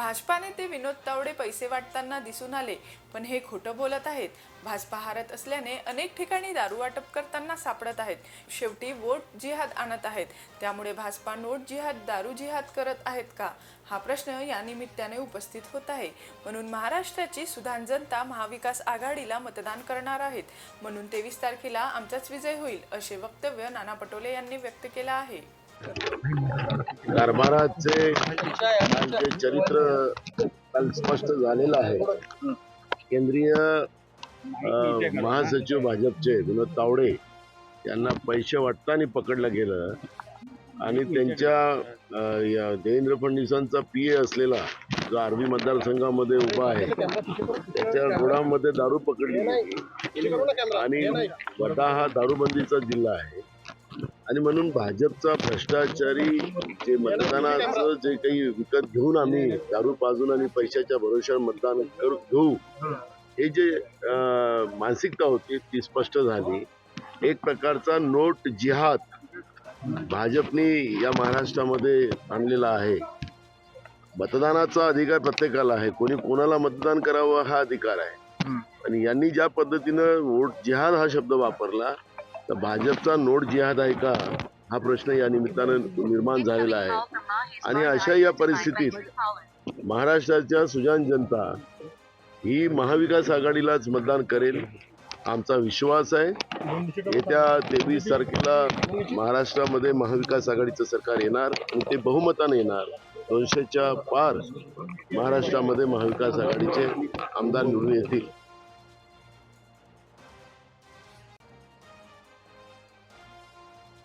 भाजपा नेते विनोद तावडे पैसे वाटताना दिसून आले पण हे खोटं बोलत आहेत. भाजपा हारत असल्याने अनेक ठिकाणी दारू वाटप करताना सापडत आहेत. शेवटी वोट जिहाद आणत आहेत. त्यामुळे भाजपा नोट जिहाद दारू जिहाद करत आहेत का? हा प्रश्न या निमित्ताने उपस्थित होत आहे. म्हणून महाराष्ट्राची सुधान जनता महाविकास आघाडीला मतदान करणार आहेत. म्हणून तेवीस तारखेला आमचाच विजय होईल असे वक्तव्य नाना पटोले यांनी व्यक्त केलं आहे. कारभाराचे चरित्र काल स्पष्ट झालेलं आहे. केंद्रीय महासचिव भाजपचे विनोद तावडे यांना पैसे वाटताना पकडलं गेलं आणि त्यांच्या देवेंद्र फडणवीसांचा पी ए असलेला जो आर्वी मतदारसंघामध्ये उभा आहे त्याच्या रुग्णामध्ये दारू पकडली आणि स्वतः हा दारूबंदीचा जिल्हा आहे. आणि म्हणून भाजपचा भ्रष्टाचारी जे मतदानाचं जे काही विकत घेऊन आम्ही दारू पाजून आणि पैशाच्या भरोश्यावर मतदान करू घेऊ हे जे मानसिकता होती ती स्पष्ट झाली. एक प्रकारचा नोट जिहाद भाजपने या महाराष्ट्रामध्ये आणलेला आहे. मतदानाचा अधिकार प्रत्येकाला आहे. कोणी कोणाला मतदान करावं हा अधिकार आहे. आणि यांनी ज्या पद्धतीनं वोट जिहाद हा शब्द वापरला तर भाजपचा नोट जिहाद आहे का? हा प्रश्न या निमित्तानं निर्माण झालेला आहे. आणि अशा या परिस्थितीत महाराष्ट्राच्या सुजान जनता ही महाविकास आघाडीलाच मतदान करेल आमचा विश्वास आहे. येत्या तेवीस तारखेला महाराष्ट्रामध्ये महाविकास आघाडीचं सरकार येणार आणि ते बहुमताने येणार. दोनशेच्या पार महाराष्ट्रामध्ये महाविकास आघाडीचे आमदार निवडून येतील.